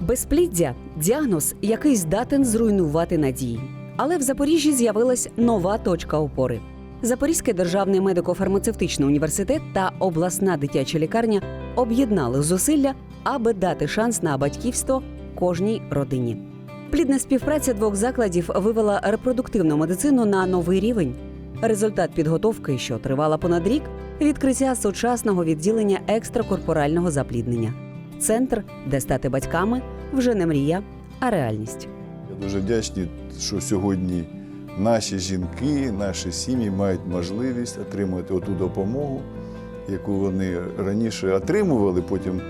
Безпліддя діагноз, який здатен зруйнувати надії. Але в Запоріжжі з'явилась нова точка опори. Запорізький державний медико-фармацевтичний університет та обласна дитяча лікарня об'єднали зусилля, аби дати шанс на батьківство кожній родині. Плідна співпраця двох закладів вивела репродуктивну медицину на новий рівень. Результат підготовки, що тривала понад рік, відкриття сучасного відділення екстракорпорального запліднення. Центр, де стати батьками, вже не мрія, а реальність. Я дуже вдячний, що сьогодні наші жінки, наші сім'ї мають можливість отримати оту допомогу, яку вони раніше отримували. Потім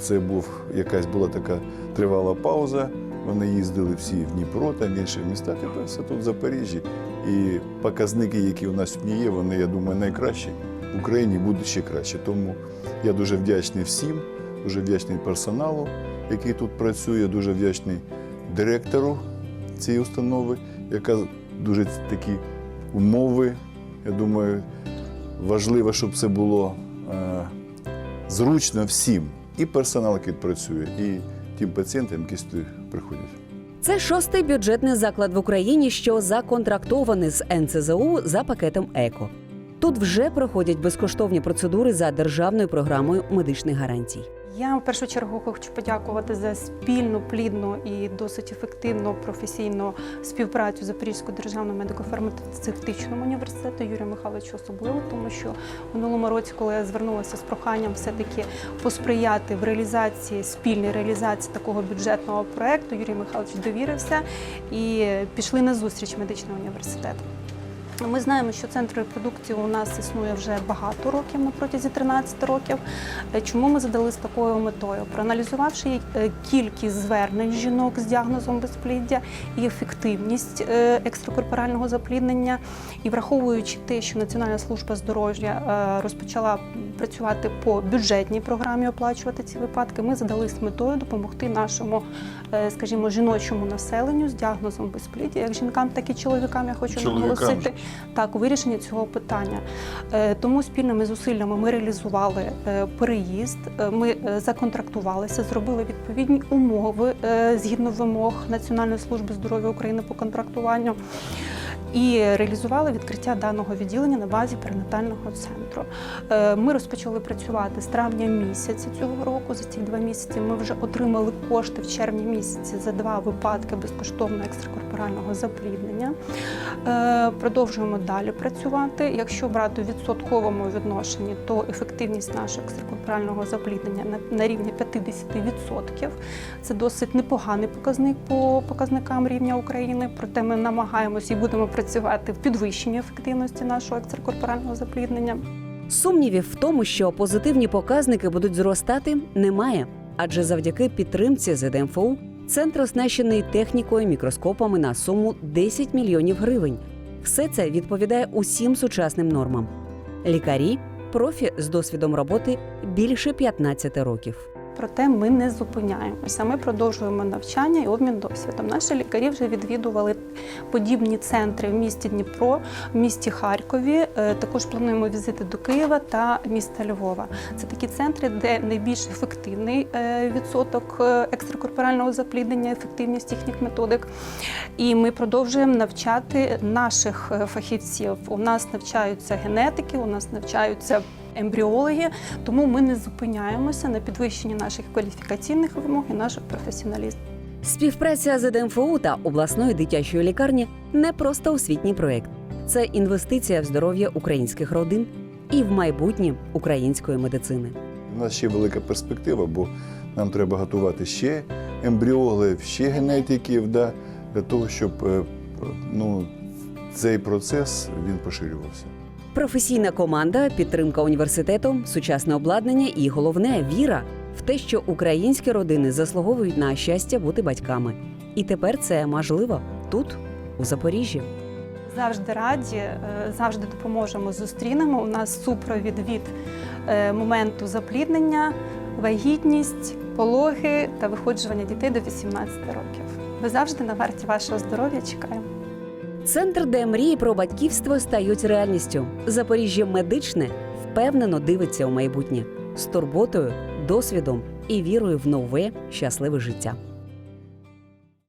це був якась була така тривала пауза. Вони їздили всі в Дніпро та в інші міста. Тепер все тут в Запоріжжі. І показники, які у нас є, вони, я думаю, найкращі в Україні будуть ще краще. Тому я дуже вдячний всім, дуже вдячний персоналу, який тут працює, дуже вдячний директору цієї установи, яка дуже такі умови. Я думаю, важливо, щоб це було е, зручно всім. І персонал, який працює, і тим пацієнтам, які сюди приходять. Це шостий бюджетний заклад в Україні, що законтрактований з НЦЗУ за пакетом ЕКО. Тут вже проходять безкоштовні процедури за державною програмою медичних гарантій. Я в першу чергу хочу подякувати за спільну, плідну і досить ефективну професійну співпрацю Запорізького державного медико-фармацевтичного університету Юрія Михайловича особливо, тому що минулому році, коли я звернулася з проханням все-таки посприяти в реалізації спільній реалізації такого бюджетного проекту, Юрій Михайлович довірився і пішли на зустріч медичного університету. Ми знаємо, що центр репродукції у нас існує вже багато років на протязі 13 років. Е, Чому ми задали з такою метою? Проаналізувавши е, кількість звернень жінок з діагнозом безпліддя і ефективність е, екстракорпорального запліднення, і враховуючи те, що Національна служба здоров'я розпочала працювати по бюджетній програмі, оплачувати ці випадки, ми задали з метою допомогти нашому, скажімо, жіночому населенню з діагнозом безпліддя, як жінкам, так і чоловікам. Я хочу наголосити. Так у вирішенні цього питання. Е, Тому спільними зусиллями ми реалізували е, переїзд. е, Ми законтрактувалися, зробили відповідні умови згідно вимог Національної служби здоров'я України по контрактуванню. І реалізували відкриття даного відділення на базі перинатального центру. Ми розпочали працювати з травня місяця цього року. За ці два місяці ми вже отримали кошти в червні місяці за два випадки безкоштовного екстракорпорального запліднення. Е, Продовжуємо далі працювати. Якщо брати у відсотковому відношенні, то ефективність нашого екстракорпорального запліднення на, рівні 50%. Це досить непоганий показник по показникам рівня України. Проте ми намагаємося і будемо працювати в підвищенні ефективності нашого екстракорпорального запліднення. Сумнівів в тому, що позитивні показники будуть зростати, немає. Адже завдяки підтримці ЗДМФУ центр оснащений технікою, мікроскопами на суму 10 мільйонів гривень. Все це відповідає усім сучасним нормам. Лікарі профі з досвідом роботи більше 15 років. Проте ми не зупиняємося. Ми продовжуємо навчання і обмін досвідом. Наші лікарі вже відвідували подібні центри в місті Дніпро, в місті Харкові. Е, Також плануємо візити до Києва та міста Львова. Це такі центри, де найбільш ефективний е, відсоток е, екстракорпорального запліднення, ефективність їхніх методик. І ми продовжуємо навчати наших фахівців. У нас навчаються генетики, у нас навчаються ембріологи, тому ми не зупиняємося на підвищенні наших кваліфікаційних вимог і нашого професіоналізму. Співпраця з ДМФУ та обласної дитячої лікарні не просто освітній проект, це інвестиція в здоров'я українських родин і в майбутнє української медицини. У нас ще велика перспектива, бо нам треба готувати ще ембріологів, ще генетиків, да, для того, щоб е, ну, цей процес він поширювався. Професійна команда, підтримка університету, сучасне обладнання і головне віра в те, що українські родини заслуговують на щастя бути батьками. І тепер це можливо тут, у Запоріжжі. Завжди раді, е, завжди допоможемо, зустрінемо. У нас супровід від е, моменту запліднення, вагітність, пологи та виходжування дітей до 18 років. Ви завжди на варті вашого здоров'я чекаємо. Центр, де мрії про батьківство стають реальністю. Запоріжжя медичне впевнено дивиться у майбутнє з турботою, досвідом і вірою в нове щасливе життя.